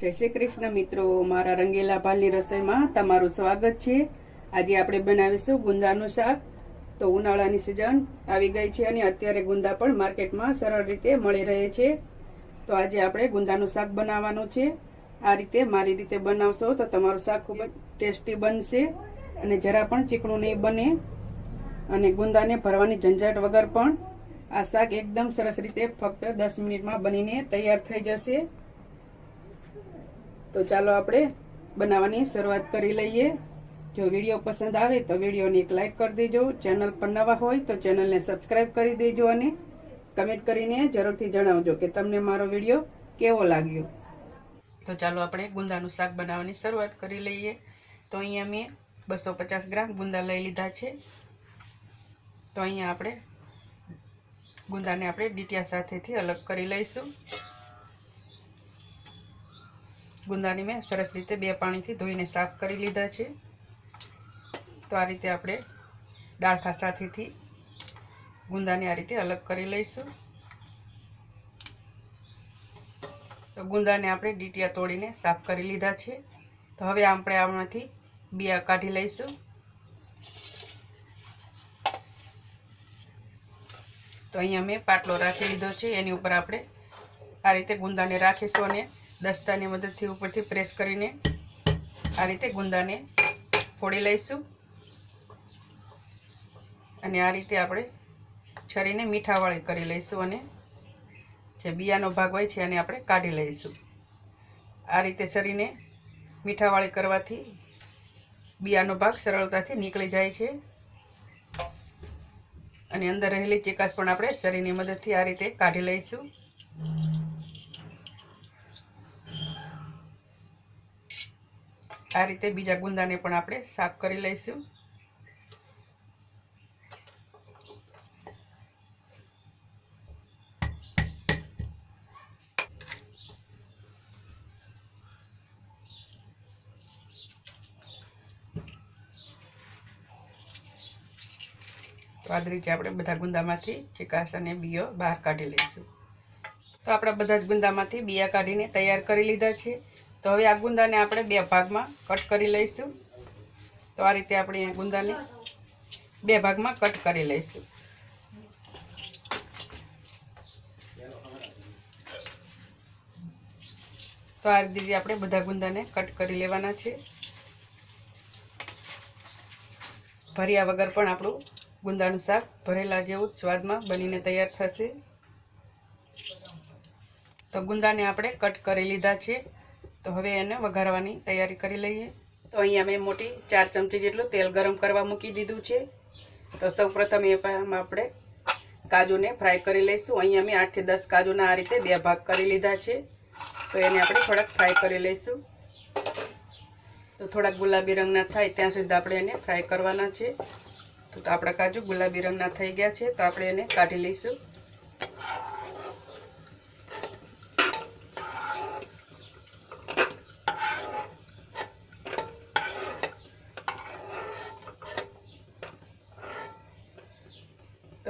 જય શ્રી કૃષ્ણ મિત્રો, મારા રંગીલા ભાલની રસોઈમાં તમારું સ્વાગત છે. આજે આપણે બનાવીશું ગુંદાનું શાક. તો ઉનાળાની સિઝન આવી ગઈ છે અને અત્યારે ગુંદા પણ માર્કેટમાં સરળ રીતે મળી રહે છે. તો આજે આપણે ગુંદાનું શાક બનાવવાનું છે. આ રીતે મારી રીતે બનાવશો તો તમારું શાક ખૂબ જ ટેસ્ટી બનશે અને જરા પણ ચીકણું નહીં બને. અને ગુંદાને ભરવાની ઝંઝટ વગર પણ આ શાક એકદમ સરસ રીતે ફક્ત દસ મિનિટમાં બનીને તૈયાર થઈ જશે. તો ચાલો આપણે બનાવવાની શરૂઆત કરી લઈએ. જો વીડિયો પસંદ આવે તો વિડીયોને એક લાઈક કરી દેજો. ચેનલ પર નવા હોય તો ચેનલને સબસ્ક્રાઇબ કરી દેજો અને કમેન્ટ કરીને જરૂરથી જણાવજો કે તમને મારો વીડિયો કેવો લાગ્યો. તો ચાલો આપણે ગુંદાનું શાક બનાવવાની શરૂઆત કરી લઈએ. તો અહીંયા મેં બસો પચાસ ગ્રામ ગુંદા લઈ લીધા છે. તો અહીંયા આપણે ગુંદાને આપણે ડીટિયા સાથેથી અલગ કરી લઈશું. ગુંદાની મેં સરસ રીતે બે પાણીથી ધોઈને સાફ કરી લીધા છે. તો આ રીતે આપણે ડાળખા સાથેથી ગુંદાને આ રીતે અલગ કરી લઈશું. તો ગુંદાને આપણે ડીટિયા તોડીને સાફ કરી લીધા છે. તો હવે આપણે આમાંથી બિયા કાઢી લઈશું. તો અહીંયા મેં પાટલો રાખી લીધો છે. એની ઉપર આપણે આ રીતે ગુંદાને રાખીશું અને દસ્તાની મદદથી ઉપરથી પ્રેસ કરીને આ રીતે ગુંદાને ફોડી લઈશું. અને આ રીતે આપણે છરીને મીઠાવાળી કરી લઈશું અને જે બિયાનો ભાગ હોય છે એને આપણે કાઢી લઈશું. આ રીતે છરીને મીઠાવાળી કરવાથી બિયાનો ભાગ સરળતાથી નીકળી જાય છે. અને અંદર રહેલી ચિકાસ પણ આપણે શરીરની મદદથી આ રીતે કાઢી લઈશું. આ રીતે બીજા ગુંદાને પણ આપણે સાફ કરી લઈશું. તો આ રીતે આપણે બધા ગુંદામાંથી ચિકાસ અને બીઓ બહાર કાઢી લઈશું. તો આપણા બધા જ ગુંદામાંથી બિયા કાઢીને તૈયાર કરી લીધા છે. તો હવે આ ગુંદાને આપણે બે ભાગમાં કટ કરી લઈશું. તો આ રીતે આપણે ગુંદાને બે ભાગમાં કટ કરી લઈશું. તો આ રીતે આપણે બધા ગુંદાને કટ કરી લેવાના છે. ભર્યા વગર પણ આપણું ગુંદાનું શાક ભરેલા જેવું સ્વાદમાં બનીને તૈયાર થશે. તો ગુંદાને આપણે કટ કરી લીધા છે. તો હવે એને વઘારવાની તૈયારી કરી લઈએ. તો અહીંયા મેં મોટી ચાર ચમચી જેટલું તેલ ગરમ કરવા મૂકી દીધું છે. તો સૌ પ્રથમ એમાં આપણે કાજુને ફ્રાય કરી લઈશું. અહીંયા મેં આઠથી દસ કાજુના આ રીતે બે ભાગ કરી લીધા છે. તો એને આપણે થોડાક ફ્રાય કરી લઈશું. તો થોડાક ગુલાબી રંગના થાય ત્યાં સુધી આપણે એને ફ્રાય કરવાના છે. તો આપણા કાજુ ગુલાબી રંગના થઈ ગયા છે. તો આપણે એને કાઢી લઈશું.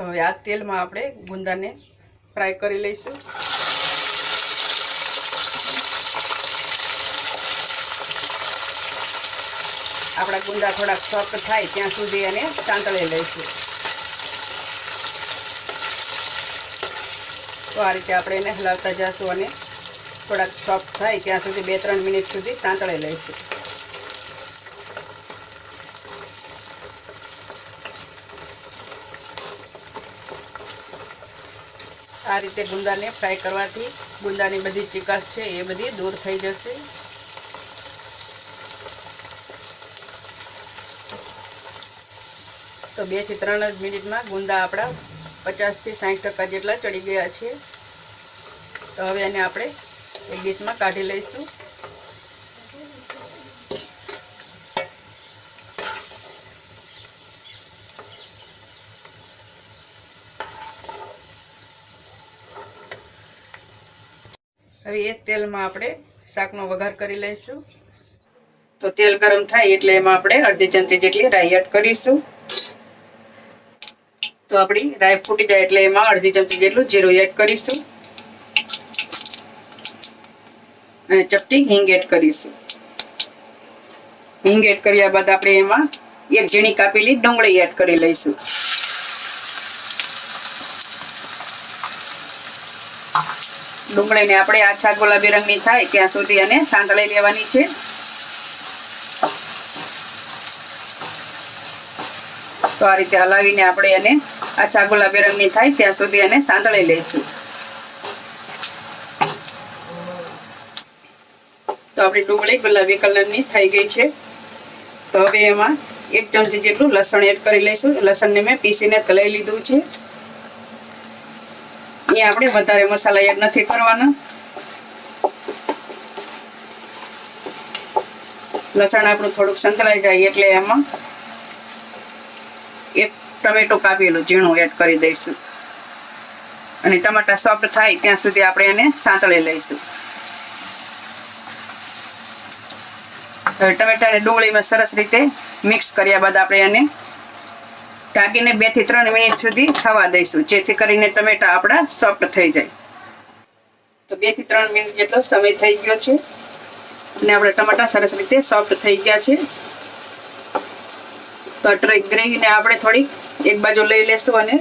હવે આ તેલમાં આપણે ગુંદાને ફ્રાય કરી લઈશું. આપણા ગુંદા થોડાક સોફ્ટ થાય ત્યાં સુધી એને સાંતળી લઈશું. તો આ રીતે આપણે એને હલાવતા જઈશું અને થોડાક સોફ્ટ થાય ત્યાં સુધી બે ત્રણ મિનિટ સુધી સાંતળી લઈશું. આ રીતે ગુંદાને ફ્રાય કરવાથી ગુંદાની બધી ચિકાસ છે એ બધી દૂર થઈ જશે. તો બેથી ત્રણ જ મિનિટમાં ગુંદા આપણા પચાસથી સાઠ ટકા જેટલા ચડી ગયા છે. તો હવે એને આપણે એક ડીશમાં કાઢી લઈશું. હવે એ તેલમાં આપણે શાકનો વઘાર કરી લઈશું. તો તેલ ગરમ થાય એટલે એમાં આપણે અડધી ચમચી જેટલી રાઈ એડ કરીશું. તો આપણી રાઈ ફૂટી જાય એટલે એમાં અડધી ચમચી જેટલું જીરું એડ કરીશું. અને ચપટી હિંગ એડ કરીશું. હિંગ એડ કર્યા બાદ આપણે એમાં એક ઝીણી કાપેલી ડુંગળી એડ કરી લઈશું. ડુંગળીને આપણે આછા ગુલાબી રંગની થાય ત્યાં સુધી અને સાંતળી લેવાની છે. તો આ રીતે હલાવીને આપણે એને આછા ગુલાબી રંગની થાય ત્યાં સુધી એને સાંતળી લઈશું. તો આપણી ડુંગળી ગુલાબી કલરની થઈ ગઈ છે. તો હવે એમાં એક ચમચી જેટલું લસણ એડ કરી લઈશું. લસણને મેં પીસીને લઈ લીધું છે. અહીંયા આપણે વધારે મસાલા એડ નથી કરવાના. લસણ આપણું થોડુંક સંકળાઈ જાય એટલે એમાં એક ટમેટો કાપેલું, ઝીણું એડ કરી દઈશું. અને ટમાટા સોફ્ટ થાય ત્યાં સુધી આપણે એને સાંતળી લઈશું. હવે ટમેટા અને ડુંગળીમાં સરસ રીતે મિક્સ કર્યા બાદ આપણે એને ઢાંકીને બેથી ત્રણ મિનિટ સુધી થવા દઈશું, જેથી કરીને ટમેટા આપણા સોફ્ટ થઈ જાય. તો બેથી ત્રણ મિનિટ જેટલો સમય થઈ ગયો છે અને આપણા ટમાટા સરસ રીતે સોફ્ટ થઈ ગયા છે. તો ગ્રેવીને આપણે થોડી એક બાજુ લઈ લેશું અને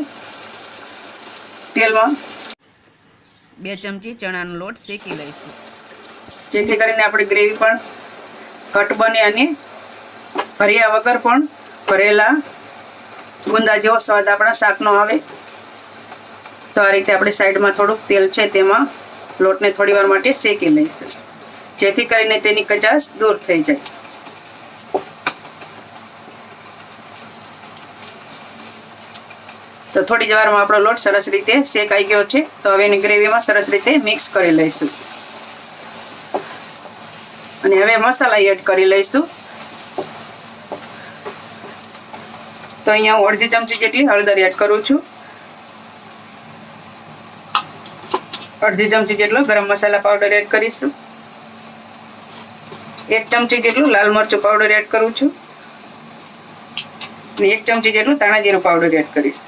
તેલમાં બે ચમચી ચણાનો લોટ શેકી લઈશું. જેથી કરીને આપણી ગ્રેવી પણ કટ બને અને ભર્યા વગર પણ ભરેલા ગુંદા જેવો સ્વાદ આપણા શાકનો આવે. તો આ રીતે આપણે સાઈડમાં થોડુંક તેલ છે તેમાં લોટને થોડી વાર માટે શેકી લઈશું. જેથી કરીને તેની કચાશ દૂર થઈ જાય. તો થોડી જ વારમાં આપણો લોટ સરસ રીતે શેકાઈ ગયો છે. તો હવે એની ગ્રેવીમાં સરસ રીતે મિક્સ કરી લઈશું. અને હવે મસાલા એડ કરી લઈશું. તો અહીંયા હું અડધી ચમચી જેટલી હળદર એડ કરું છું. અડધી ચમચી જેટલો ગરમ મસાલા પાવડર એડ કરીશું. એક ચમચી જેટલું લાલ મરચું પાવડર એડ કરું છું. અને એક ચમચી જેટલું ધાણા જીરું પાવડર એડ કરીશ.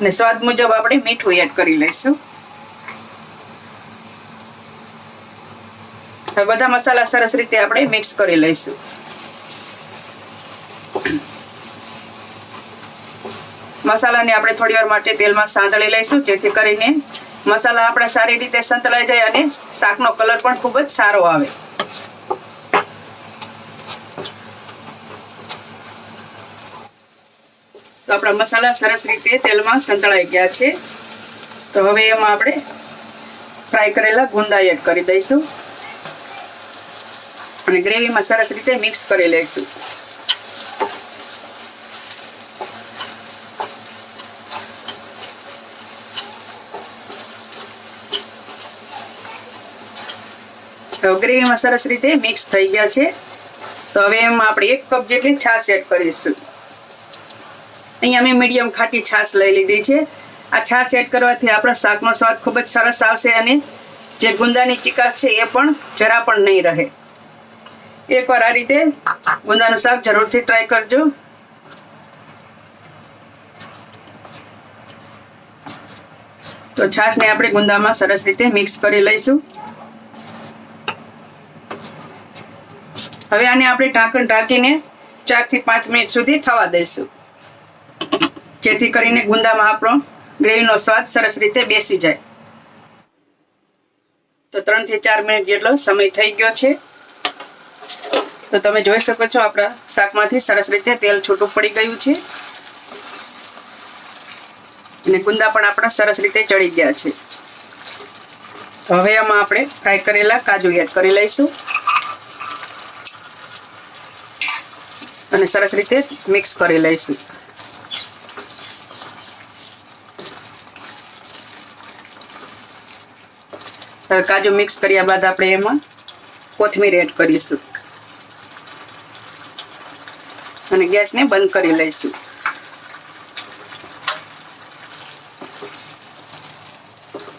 અને સ્વાદ મુજબ આપણે મીઠું એડ કરી લઈશું. હવે બધા મસાલા સરસ રીતે આપણે મિક્સ કરી લઈશું. મસાલાને આપણે થોડી વાર માટે તેલમાં સાંતળી લઈશું, જેથી કરીને મસાલા આપણા સારી રીતે સંતળાઈ જાય અને શાકનો કલર પણ ખૂબ જ સારો આવે. તો આપણા મસાલા સરસ રીતે તેલમાં સંતળાઈ ગયા છે. તો હવે એમાં આપણે ફ્રાય કરેલા ગુંદા એડ કરી દઈશું. અને ગ્રેવીમાં સરસ રીતે મિક્સ કરી લઈશું. તો ગ્રેવીમાં સરસ રીતે મિક્સ થઈ ગયા છે. તો હવે એમાં આપણે એક કપ જેટલી છાશ એડ કરીશું. અહીંયા મેં મીડિયમ ખાટી છાશ લઈ લીધી છે. આ છાશ એડ કરવાથી આપણા શાકનો સ્વાદ ખૂબ જ સરસ આવશે અને જે ગુંદાની ચિકાસ છે એ પણ જરા પણ નહીં રહે. એકવાર આ રીતે ગુંદાનું શાક જરૂરથી ટ્રાય કરજો. તો છાશને આપણે ગુંદામાં સરસ રીતે મિક્સ કરી લઈશું. હવે આને આપણે ઢાંકણ ઢાંકીને ચારથી પાંચ મિનિટ સુધી થવા દઈશું. જેથી કરીને ગુંદામાં આપણો ગ્રેવીનો સ્વાદ સરસ રીતે બેસી જાય. તો ત્રણથી ચાર મિનિટ જેટલો સમય થઈ ગયો છે. તો તમે જોઈ શકો છો આપણા શાકમાંથી સરસ રીતે તેલ છૂટું પડી ગયું છે. અને ગુંદા પણ આપણા સરસ રીતે ચડી ગયા છે. તો હવે આમાં આપણે ફ્રાય કરેલા કાજુ એડ કરી લઈશું. અને સરસ રીતે મિક્સ કરી લઈશું. હવે કાજુ મિક્સ કર્યા બાદ આપણે એમાં કોથમીર એડ કરીશું. અને ગેસને બંધ કરી લઈશું.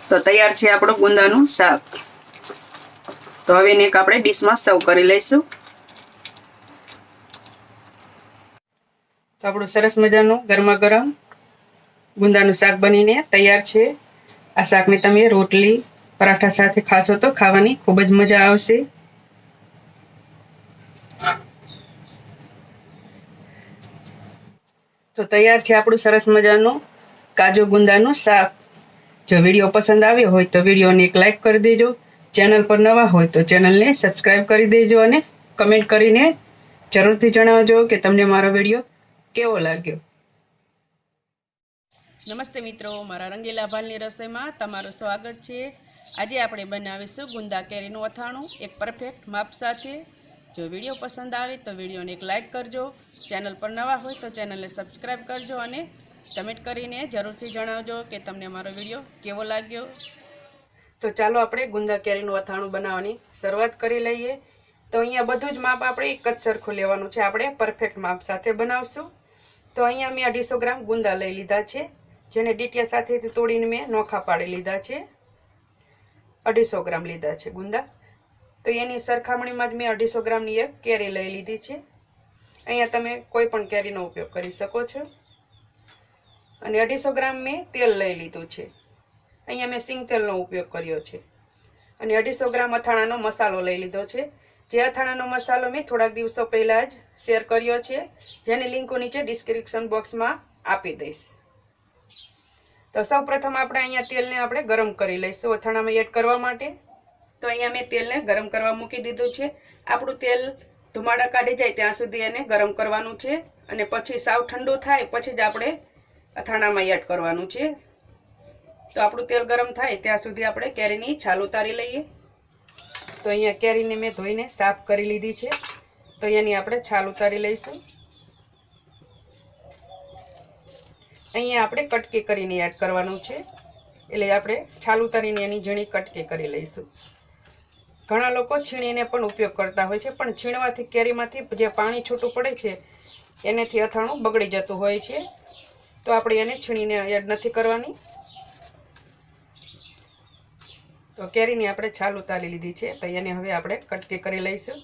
તો તૈયાર છે આપણું ગુંદાનું શાક. તો હવે એક આપણે ડીશમાં સર્વ કરી લઈશું. તો આપણું સરસ મજાનું ગરમા ગરમ ગુંદાનું શાક બનીને તૈયાર છે. આ શાકને તમે રોટલી, પરાઠા સાથે ખાશો તો ખાવાની ખૂબ જ મજા આવશે. તો તૈયાર છે આપણું સરસ મજાનું કાજુ ગુંદાનું શાક. જો વીડિયો પસંદ આવ્યો હોય તો વિડીયોને એક લાઇક કરી દેજો. ચેનલ પર નવા હોય તો ચેનલને સબસ્ક્રાઈબ કરી દેજો અને કમેન્ટ કરીને જરૂરથી જણાવજો કે તમને મારો વીડિયો કેવો લાગ્યો નમસ્તે મિત્રો, મારા રંગીલા ભાલની રસોઈમાં તમારું સ્વાગત છે. આજે આપણે બનાવીશું ગુંદા કેરીનું અથાણું, એક પરફેક્ટ માપ સાથે. જો વીડિયો પસંદ આવે તો વિડીયોને એક લાઇક કરજો. ચેનલ પર નવા હોય તો ચેનલને સબસ્ક્રાઈબ કરજો અને કમેન્ટ કરીને જરૂરથી જણાવજો કે તમને મારો વીડિયો કેવો લાગ્યો. તો ચાલો આપણે ગુંદા કેરીનું અથાણું બનાવવાની શરૂઆત કરી લઈએ. તો અહીંયા બધું જ માપ આપણે એક જ સરખું લેવાનું છે. આપણે પરફેક્ટ માપ સાથે બનાવશું. તો અહીંયા મેં અઢીસો ગ્રામ ગુંદા લઈ લીધા છે, જેને ડીટિયા સાથેથી તોડીને મેં નોખા પાડી લીધા છે. અઢીસો ગ્રામ લીધા છે ગુંદા. તો એની સરખામણીમાં જ મેં અઢીસો ગ્રામની એક કેરી લઈ લીધી છે. અહીંયા તમે કોઈ પણ કેરીનો ઉપયોગ કરી શકો છો. અને અઢીસો ગ્રામ મેં તેલ લઈ લીધું છે. અહીંયા મેં સિંગ તેલનો ઉપયોગ કર્યો છે. અને અઢીસો ગ્રામ અથાણાનો મસાલો લઈ લીધો છે. જે અથાણાનો મસાલો મેં થોડાક દિવસો પહેલાં જ શેર કર્યો છે, જેની લિંક હું નીચે ડિસ્ક્રિપ્શન બોક્સમાં આપી દઈશ. તો સૌ પ્રથમ આપણે અહીંયા તેલને આપણે ગરમ કરી લઈશું. અથાણામાં એડ કરવા માટે તો અહીંયા મેં તેલને ગરમ કરવા મૂકી દીધું છે. આપણું તેલ ધુમાડા કાઢી જાય ત્યાં સુધી એને ગરમ કરવાનું છે અને પછી સાવ ઠંડુ થાય પછી જ આપણે અથાણામાં એડ કરવાનું છે. તો આપણું તેલ ગરમ થાય ત્યાં સુધી આપણે કેરીની છાલ ઉતારી લઈએ. તો અહીંયા કેરીને મેં ધોઈને સાફ કરી લીધી છે. તો અહીંયાની આપણે છાલ ઉતારી લઈશું. અહીંયા આપણે કટકી કરીને એડ કરવાનું છે. એટલે આપણે છાલ ઉતારીને એની ઝીણી કટકી કરી લઈશું. ઘણા લોકો છીણીને પણ ઉપયોગ કરતા હોય છે, પણ છીણવાથી કેરીમાંથી જે પાણી છૂટું પડે છે, એનેથી અથાણું બગડી જતું હોય છે. તો આપણે એને છીણીને એડ નથી કરવાની. તો કેરીની આપણે છાલ ઉતારી લીધી છે, તો એને હવે આપણે કટકી કરી લઈશું.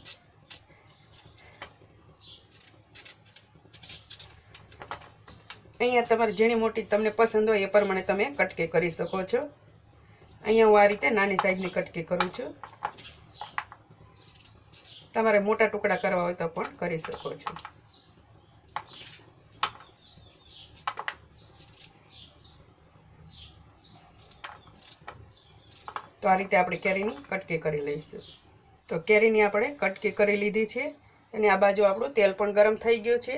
અહીંયા તમારે ઝીણી મોટી તમને પસંદ હોય એ પ્રમાણે તમે કટકી કરી શકો છો. અહીંયા હું આ રીતે નાની સાઈઝની કટકી કરું છું. તમારે મોટા ટુકડા કરવા હોય તો પણ કરી શકો છો. તો આ રીતે આપણે કેરીની કટકી કરી લઈશું. તો કેરીની આપણે કટકી કરી લીધી છે અને આ બાજુ આપણું તેલ પણ ગરમ થઈ ગયું છે.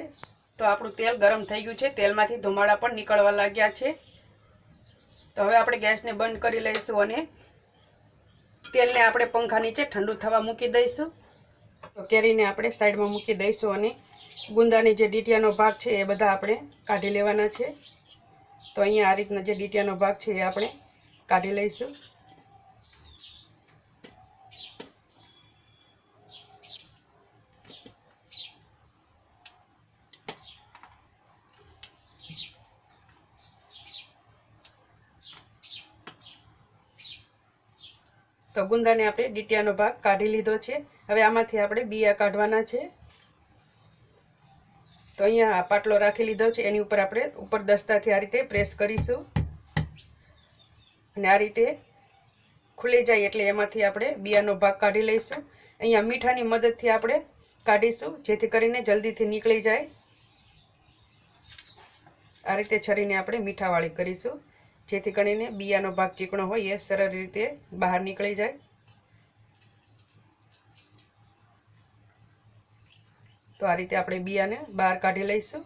તો આપણું તેલ ગરમ થઈ ગયું છે. તેલમાંથી ધુમાડા પણ નીકળવા લાગ્યા છે. તો હવે આપણે ગેસને બંધ કરી લઈશું અને તેલને આપણે પંખા નીચે ઠંડુ થવા મૂકી દઈશું. તો કેરીને આપણે સાઈડમાં મૂકી દઈશું અને ગુંદાની જે ડીટિયાનો ભાગ છે એ બધા આપણે કાઢી લેવાના છે. તો અહીંયા આ રીતના જે ડીટિયાનો ભાગ છે એ આપણે કાઢી લઈશું. તો ગુંદાને આપણે ડીટિયાનો ભાગ કાઢી લીધો છે. હવે આમાંથી આપણે બિયા કાઢવાના છે. તો અહીંયા પાટલો રાખી લીધો છે. એની ઉપર આપણે ઉપર દસ્તાથી આ રીતે પ્રેસ કરીશું. અને આ રીતે ખુલી જાય એટલે એમાંથી આપણે બિયાનો ભાગ કાઢી લઈશું. અહીંયા મીઠાની મદદથી આપણે કાઢીશું, જેથી કરીને જલ્દીથી નીકળી જાય. આ રીતે છરીને આપણે મીઠાવાળી કરીશું. જેથી કરીને બિયાનો ભાગ ચીકણો હોય એ સરળ રીતે બહાર નીકળી જાય. તો આ રીતે આપણે બિયાને બહાર કાઢી લઈશું.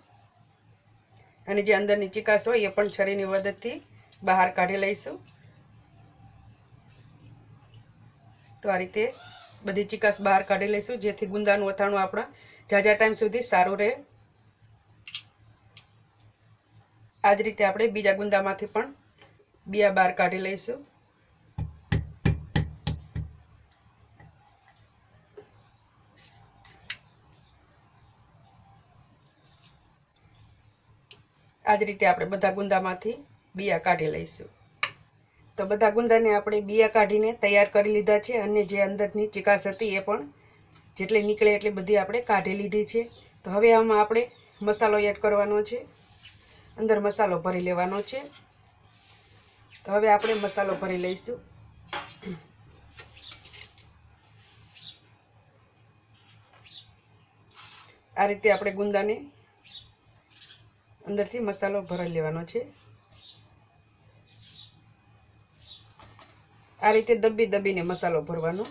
અને જે અંદરની ચિકાસ હોય એ પણ છરીની મદદથી બહાર કાઢી લઈશું. તો આ રીતે બધી ચિકાસ બહાર કાઢી લઈશું, જેથી ગુંદાનું અથાણું આપણા ઝાઝા ટાઈમ સુધી સારું રહે. આ જ રીતે આપણે બીજા ગુંદામાંથી પણ બિયા બહાર કાઢી લઈશું. આ જ રીતે આપણે બધા ગુંદામાંથી બિયા કાઢી લઈશું. તો બધા ગુંદાને આપણે બિયા કાઢીને તૈયાર કરી લીધા છે અને જે અંદરની ચિકાસ હતી એ પણ જેટલી નીકળે એટલી બધી આપણે કાઢી લીધી છે. તો હવે આમાં આપણે મસાલો એડ કરવાનો છે. અંદર મસાલો ભરી લેવાનો છે. તો હવે આપણે મસાલો ભરી લઈશું. આ રીતે આપણે ગુંદાને અંદરથી મસાલો ભરાઈ લેવાનો છે. આ રીતે દબી દબીને મસાલો ભરવાનો.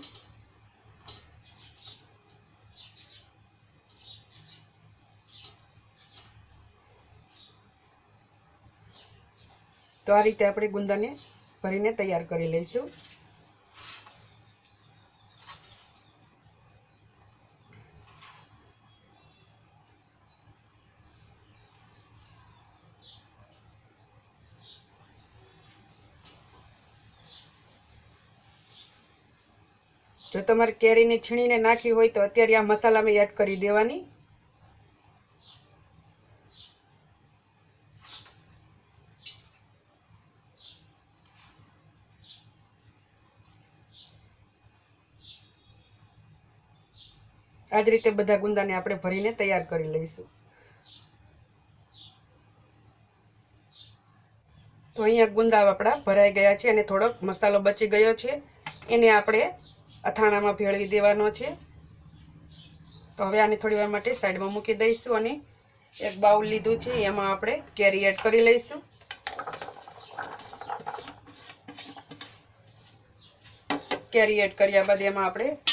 તો આ રીતે આપણે ગુંદાને ભરીને તૈયાર કરી લઈશું. જો તમારે કેરીને છીણીને નાખી હોય તો અત્યારે આ મસાલામાં એડ કરી દેવાની. આ જ રીતે બધા ગુંદાને આપણે ભરીને તૈયાર કરી લઈશું. તો અહીંયા ગુંદા આપણા ભરાઈ ગયા છે અને થોડોક મસાલો બચી ગયો છે. એને આપણે અથાણામાં ભેળવી દેવાનો છે. તો હવે આને થોડી વાર માટે સાઈડમાં મૂકી દઈશું અને એક બાઉલ લીધું છે, એમાં આપણે કેરી એડ કરી લઈશું. કેરી એડ કર્યા બાદ એમાં આપણે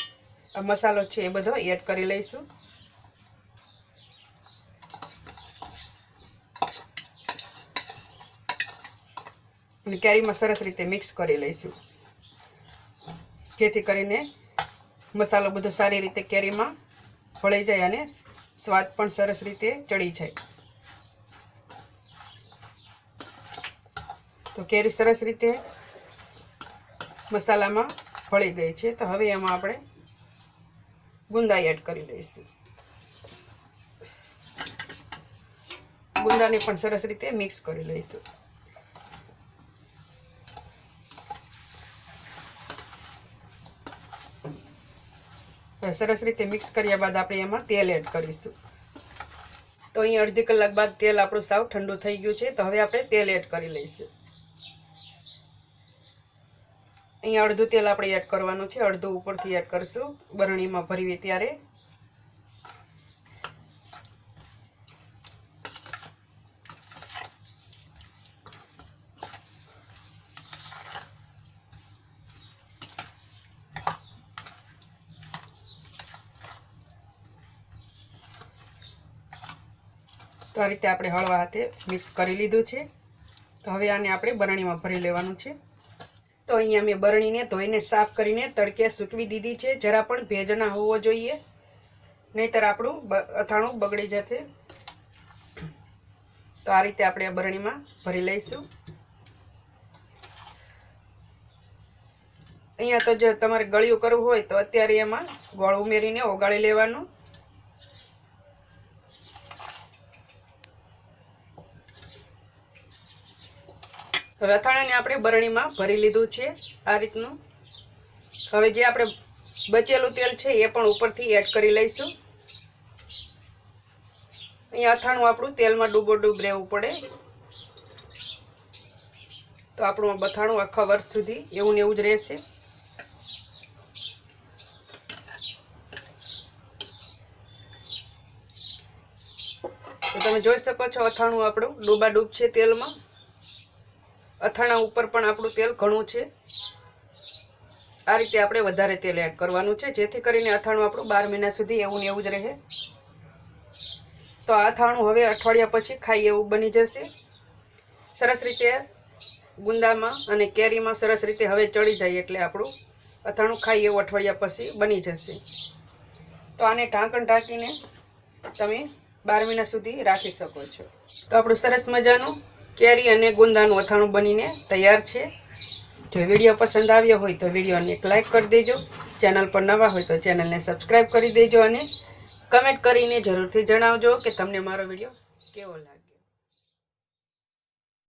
મસાલો છે એ બધો એડ કરી લઈશું. અને કેરીમાં સરસ રીતે મિક્સ કરી લઈશું. જેથી કરીને મસાલો બધો સારી રીતે કેરીમાં ભળી જાય અને સ્વાદ પણ સરસ રીતે ચડી જાય. તો કેરી સરસ રીતે મસાલામાં ભળી ગઈ છે. તો હવે એમાં આપણે ગુંદા એડ કરી દઈશું. ગુંદાને પણ સરસ રીતે મિક્સ કરી લઈશું. સરસ રીતે મિક્સ કર્યા બાદ આપણે એમાં તેલ એડ કરીશું. તો અહીં અડધી કલાક બાદ તેલ આપણું સાવ ઠંડુ થઈ ગયું છે, તો હવે આપણે તેલ એડ કરી લઈશું. અહીંયા અડધું તેલ આપણે એડ કરવાનું છે, અડધું ઉપરથી એડ કરશું, બરણીમાં ભરીએ ત્યારે. તો આ રીતે આપણે હળવા હાથે મિક્સ કરી લીધું છે. તો હવે આને આપણે બરણીમાં ભરી લેવાનું છે. તો અહીંયા મેં બરણીને ધોઈને સાફ કરીને તડકે સૂકવી દીધી છે. જરા પણ ભેજ ના હોવો જોઈએ. નહીતર આપણું અથાણું બગડી જશે. તો આ રીતે આપણે આ બરણીમાં ભરી લઈશું. અહીંયા તો જો તમારે ગળ્યું કરવું હોય તો અત્યારે એમાં ગોળ ઉમેરીને ઓગાળી લેવાનું. હવે અથાણાને આપણે બરણીમાં ભરી લીધું છે આ રીતનું. હવે જે આપણે બચેલું તેલ છે એ પણ ઉપરથી એડ કરી લઈશું. અહીંયા અથાણું આપણું તેલમાં ડૂબો ડૂબ રહેવું પડે. તો આપણું બથાણું આખા વર્ષ સુધી એવું ને એવું જ રહેશે. તમે જોઈ શકો છો અથાણું આપણું ડૂબા ડૂબ છે તેલમાં. અથાણા ઉપર પણ આપણું તેલ ઘણું છે. આ રીતે આપણે વધારે તેલ એડ કરવાનું છે, જેથી કરીને અથાણું આપણું બાર મહિના સુધી એવું ને એવું જ રહે. તો આ અથાણું હવે અઠવાડિયા પછી ખાઈ એવું બની જશે. સરસ રીતે ગુંદામાં અને કેરીમાં સરસ રીતે હવે ચડી જાય એટલે આપણું અથાણું ખાઈ એવું અઠવાડિયા પછી બની જશે. તો આને ઢાંકણ ઢાંકીને તમે બાર મહિના સુધી રાખી શકો છો. તો આપણું સરસ મજાનું કેરી અને ગુંદાનું અથાણું બનીને તૈયાર છે. જો વીડિયો પસંદ આવ્યો હોય તો વિડીયોને એક લાઇક કરી દેજો. ચેનલ પર નવા હોય તો ચેનલને સબસ્ક્રાઈબ કરી દેજો અને કમેન્ટ કરીને જરૂરથી જણાવજો કે તમને મારો વીડિયો કેવો લાગે